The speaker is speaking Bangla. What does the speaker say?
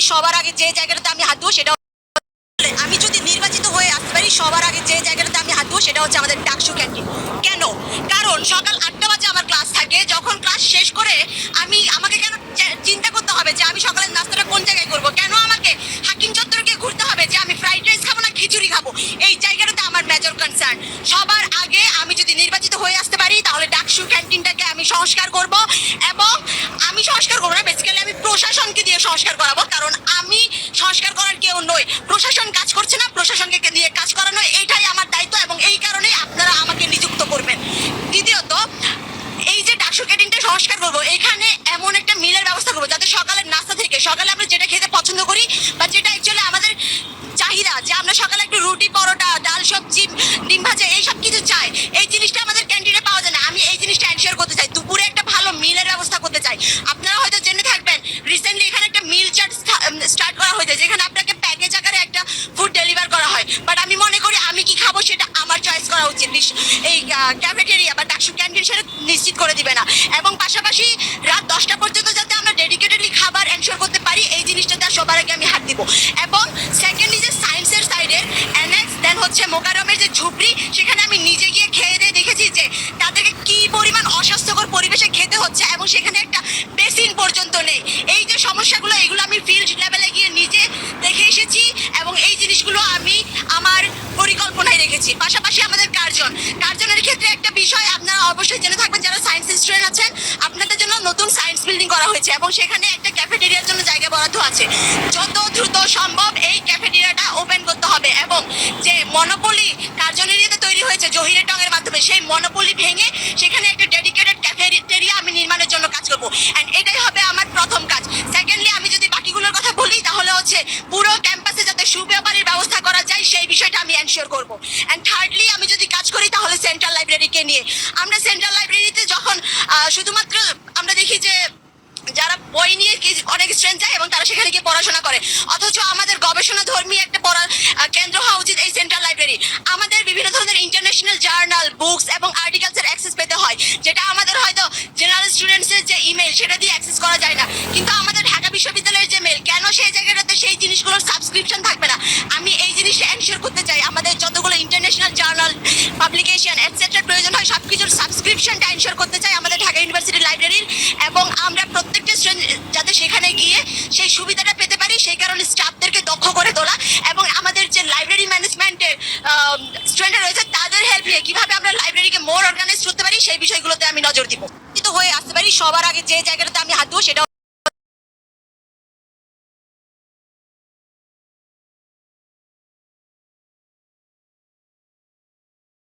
যে জায়গাটাতে আমি হাত দেবো সেটা আমি যদি নির্বাচিত হয়ে আসতে পারি, সবার আগে যে জায়গাটাতে আমি হাত দেবো সেটা হচ্ছে আমাদের ডাকসু ক্যান্টিন। কেন? কারণ সকাল আটটা বাজে আমার ক্লাস থাকে, যখন ক্লাস শেষ করে আমি আমাকে কেন চিন্তা করতে হবে যে আমি সকালের নাস্তাটা কোন জায়গায় করব? কেন আমাকে হাকিম চত্বরকে ঘুরতে হবে যে আমি ফ্রাইড রাইস খাব না খিচুড়ি খাব? এই জায়গাটাতে আমার মেজর কনসার্ন সবার আগে আমি যদি নির্বাচিত হয়ে আসতে পারি, তাহলে ডাকসু ক্যান্টিনটাকে আমি সংস্কার করব এবং আমি সংস্কার করব না। বেসিক্যালি আমি প্রশাসনকে দিয়ে সংস্কার করাবো কারণ আমি সংস্কার করার কেউ নই প্রশাসন কাজ করছে না প্রশাসনকে দিয়ে কাজ করানো, এইটাই আমার দায়িত্ব এবং এই কারণেই আপনারা আমাকে নিযুক্ত করবেন। দ্বিতীয়ত, এই যে ডাকসু ক্যান্টিনটা সংস্কার করব, এখানে এমন একটা মিলের ব্যবস্থা করব, যাতে সকালের নাস্তা থেকে সকালে আপনি যেটা খেতে পছন্দ করি বা যেটা অ্যাকচুয়ালি আমাদের চাহিদা যে আমরা সকালে একটু রুটি পরোটা ডাল সবজি ডিম ভাজা এইসব কিছু চাই এই জিনিসটা আমাদের ক্যান্টিনে পাওয়া যায় না আমি এই জিনিসটা এনশিওর করতে চাই দুপুরে একটা ভালো মিলের ব্যবস্থা করতে চাই আপনারা হয়তো জেনে থাকবেন রিসেন্টলি এখানে একটা মিল চার্ট স্টার্ট করা হয়েছে যেখানে আপনাকে প্যাকেজ আকারে একটা ফুড ডেলিভার করা হয় বাট আমি মনে করি আমি কি খাব সেটা আমার চয়েস করা উচিত বিশ- এই ক্যাফেটেরিয়া বা ডাকসু ক্যান্টিন সেটা নিশ্চিত করে দিবে না। এবং পাশাপাশি রাত দশটা পর্যন্ত যাতে আমরা ডেডিকেটেডলি খাবার এনশোর করতে পারি, এই জিনিসটাতে সবার আগে আমি হাত দিব। এবং সেকেন্ডলি যে সায়েন্সের সাইডের এনএক্স দেন হচ্ছে মোকারমের যে ঝুপড়ি, সেখানে আমি নিজে গিয়ে খেয়ে দিয়ে দেখেছি যে তাদেরকে কি পরিমাণ অস্বাস্থ্যকর পরিবেশে খেতে হচ্ছে এবং সেখানে একটা বেসিন পর্যন্ত নেই এই যে সমস্যাগুলো এগুলো আমি ফিল্ড লেভেলে গিয়ে নিজে দেখে এসেছি এবং এই জিনিসগুলো আমি আমার রেখেছি পাশাপাশি আমাদের কার্জন। কার্জনের ক্ষেত্রে একটা বিষয় আপনারা অবশ্যই জেনে থাকবেন, যারা সায়েন্স স্টুডেন্ট আছেন, আপনাদের জন্য নতুন সায়েন্স বিল্ডিং করা হয়েছে এবং সেখানে একটা ক্যাফেটেরিয়ার জন্য জায়গা বরাদ্দ আছে। যত দ্রুত সম্ভব এই ক্যাফেটেরিয়াটা ওপেন করতে হবে এবং যে মনোপলি কার্জন এরিয়াতে তৈরি হয়েছে জহিরের টঙের মাধ্যমে, সেই মনোপলি ভেঙে সেখানে একটা ডেডিকেটেড ক্যাফেটেরিয়া আমি নির্মাণের জন্য কাজ করব। অ্যান্ড এটাই হবে আমার প্রথম কাজ সেকেন্ডলি আমি যদি বাকিগুলোর কথা বলি তাহলে হচ্ছে পুরো ক্যাম্পাসে যাতে সুব্যবহারের ব্যবস্থা করা যায় সেই বিষয়টা আমি এনশিওর করব অ্যান্ড থার্ডলি আমি যদি কাজ করি, তাহলে সেন্ট্রাল লাইব্রেরিকে নিয়ে। আমরা সেন্ট্রাল লাইব্রেরিতে যখন শুধুমাত্র আমরা দেখি যে যারা বই নিয়ে অনেক স্টুডেন্ট যায় এবং তারা সেখানে গিয়ে পড়াশোনা করে। অথচ আমাদের গবেষণা ধর্মী একটা পড়ার কেন্দ্র হওয়া উচিত এই সেন্ট্রাল লাইব্রেরি আমাদের বিভিন্ন ধরনের ইন্টারন্যাশনাল জার্নাল বুকস এবং আর্টিকেলসের অ্যাক্সেস পেতে হয়, যেটা আমাদের হয়তো জেনারেল স্টুডেন্টসের যে ইমেল সেটা দিয়ে অ্যাক্সেস করা যায় না। কিন্তু আমাদের ঢাকা বিশ্ববিদ্যালয়ের যে মেল কেন সেই জায়গাটাতে সেই জিনিসগুলোর সাবস্ক্রিপশন থাকবে না? আমি এই জিনিসটা এনশিওর করতে চাই আমাদের যতগুলো ইন্টারন্যাশনাল জার্নাল পাবলিকেশন এটসেট্রার প্রয়োজন হয় সব কিছুর সাবস্ক্রিপশনটা এনশিওর করতে চাই আমাদের ঢাকা ইউনিভার্সিটি লাইব্রেরির এবং আমরা প্রত্যেকটা স্টুডেন্ট যাতে সেখানে গিয়ে সেই সুবিধাটা পেতে পারি, সেই কারণে স্টাফদেরকে দক্ষ করে তোলা, এবং আমাদের যে লাইব্রেরি ম্যানেজমেন্টের স্টুডেন্টরা রয়েছে, তাদের হেল্প নিয়ে কীভাবে আমরা লাইব্রেরিকে মোর অর্গানাইজ করতে পারি, সেই বিষয়গুলোতে আমি নজর দিব। হয়ে আসতে পারি, সবার আগে যে জায়গাটাতে আমি হাত দেবো, সেটা